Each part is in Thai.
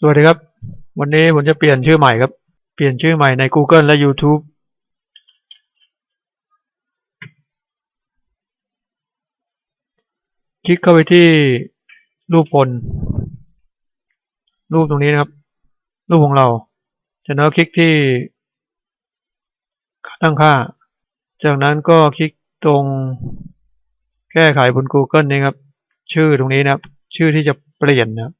สวัสดีครับ วันนี้ผมจะเปลี่ยนชื่อใหม่ครับ เปลี่ยนชื่อใหม่ใน Google และ YouTube คลิกเข้าไปที่รูปคนรูปตรงนี้นะครับ รูปของเราจากนั้นคลิกที่ตั้งค่า จากนั้นก็คลิกตรงแก้ไขบน Google นี่ครับ ชื่อตรงนี้นะครับ ชื่อที่จะเปลี่ยนนะครับ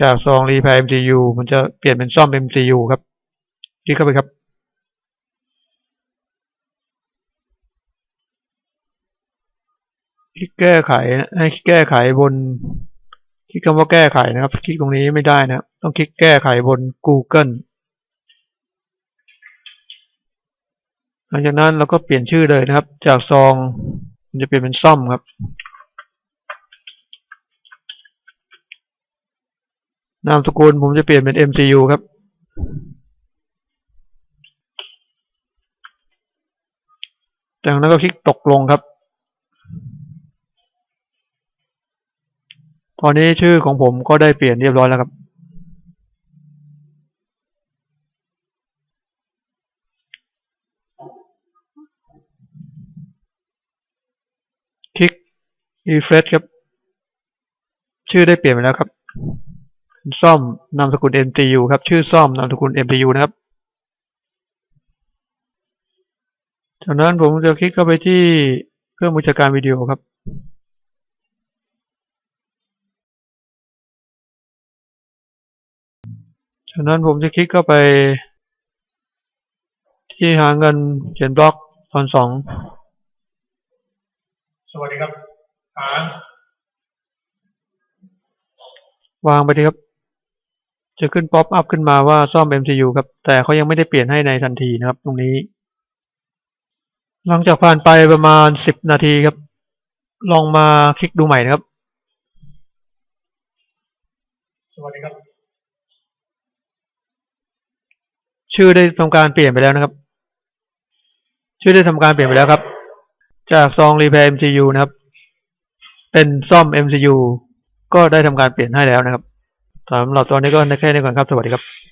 จากซอง repair MCU มันจะเปลี่ยนเป็นซ่อม MCU ครับคลิกเข้าไปครับ คลิกแก้ไขให้คลิกแก้ไขบน คลิกคำว่าแก้ไขนะครับ คลิกตรงนี้ไม่ได้นะ ต้องคลิกแก้ไขบน Google หลังจากนั้นเราก็เปลี่ยนชื่อเลยนะครับ จากซองมันจะเปลี่ยนเป็นซ่อมครับ นามสกุลผมจะเปลี่ยนเป็น MCU ครับ จากนั้นก็คลิกตกลงครับ ตอนนี้ชื่อของผมก็ได้เปลี่ยนเรียบร้อยแล้วครับ คลิก refresh ครับ ชื่อได้เปลี่ยนไปแล้วครับ ซ่อมนามสกุล MTU ครับ ชื่อซ่อมนามสกุล MTU นะครับจากนั้นผมจะคลิกเข้าไปที่เครื่องบูชาการวิดีโอครับ จากนั้นผมจะคลิกเข้าไป ที่หาเงินเขียนบล็อกตอนสอง สวัสดีครับหาวางไปดีครับ จะขึ้นป๊อปอัพขึ้นมาว่าซ่อม MCU ครับ แต่เขายังไม่ได้เปลี่ยนให้ในทันทีนะครับ ตรงนี้ หลังจากผ่านไปประมาณสิบนาทีครับ ลองมาคลิกดูใหม่นะครับ สวัสดีครับ ชื่อได้ทำการเปลี่ยนไปแล้วนะครับ ชื่อได้ทำการเปลี่ยนไปแล้วครับ จากซอง repair MCU นะครับ เป็นซ่อม MCU ก็ได้ทำการเปลี่ยนให้แล้วนะครับ สำหรับตอนนี้ก็แค่นี้ก่อนครับ สวัสดีครับ